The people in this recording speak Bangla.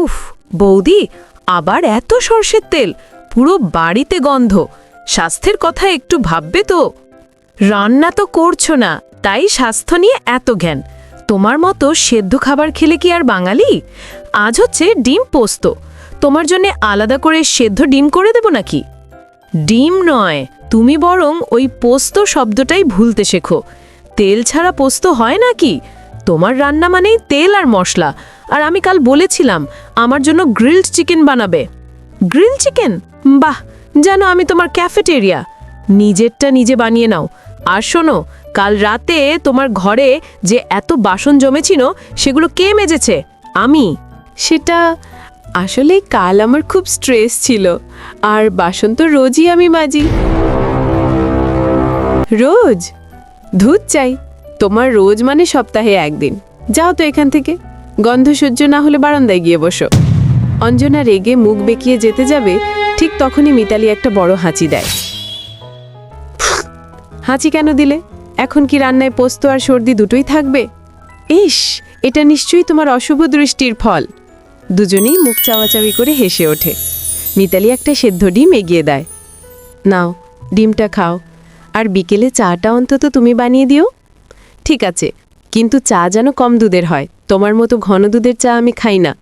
উফ, বৌদি, আবার এত সর্ষের তেল। পুরো বাড়িতে গন্ধ। স্বাস্থ্যের কথা একটু ভাববে তো। রান্না তো করছ না, তাই স্বাস্থ্য নিয়ে এত জ্ঞান। তোমার মতো সেদ্ধ খাবার খেলে কি আর বাঙালি? আজ হচ্ছে ডিম পোস্ত। তোমার জন্য আলাদা করে সেদ্ধ ডিম করে দেব নাকি? ডিম নয়, তুমি বরং ওই পোস্ত শব্দটাই ভুলতে শেখো। তেল ছাড়া পোস্ত হয় নাকি? তোমার রান্না মানেই তেল আর মশলা। আর আমি কাল বলেছিলাম, আমার জন্য গ্রিলড চিকেন বানাবে। Grill chicken? বাহ, জানো আমি তোমার ক্যাফেটেরিয়া। নিজেরটা নিজে বানিয়ে নাও। আর শোনো, কাল রাতে তোমার ঘরে যে এত বাসন জমেছিল, সেগুলো কে মেজেছে? আমি। সেটা আসলে কাল আমার খুব স্ট্রেস ছিল। আর বাসন তো রোজই আমি মাজি। রোজ? ধুত চাই। তোমার রোজ মানে সপ্তাহে একদিন। যাও তো এখান থেকে। গন্ধ সহ্য না হলে বারান্দায় গিয়ে বসো। অঞ্জনা রেগে মুখ বেঁকিয়ে যেতে যাবে, ঠিক তখনই মিতালি একটা বড় হাঁচি দেয়। হাঁচি কেন দিলে? এখন কি রান্নায় পোস্ত আর সর্দি দুটোই থাকবে? ইস, এটা নিশ্চয়ই তোমার অশুভ দৃষ্টির ফল। দুজনেই মুখ চাওয়াচাওয়ি করে হেসে ওঠে। মিতালি একটা সেদ্ধ ডিম এগিয়ে দেয়। নাও, ডিমটা খাও। আর বিকেলে চাটা অন্তত তুমি বানিয়ে দিও। ঠিক আছে, কিন্তু চা যেন কম দুধের হয়। তোমার মতো ঘন দুধের চা আমি খাই না।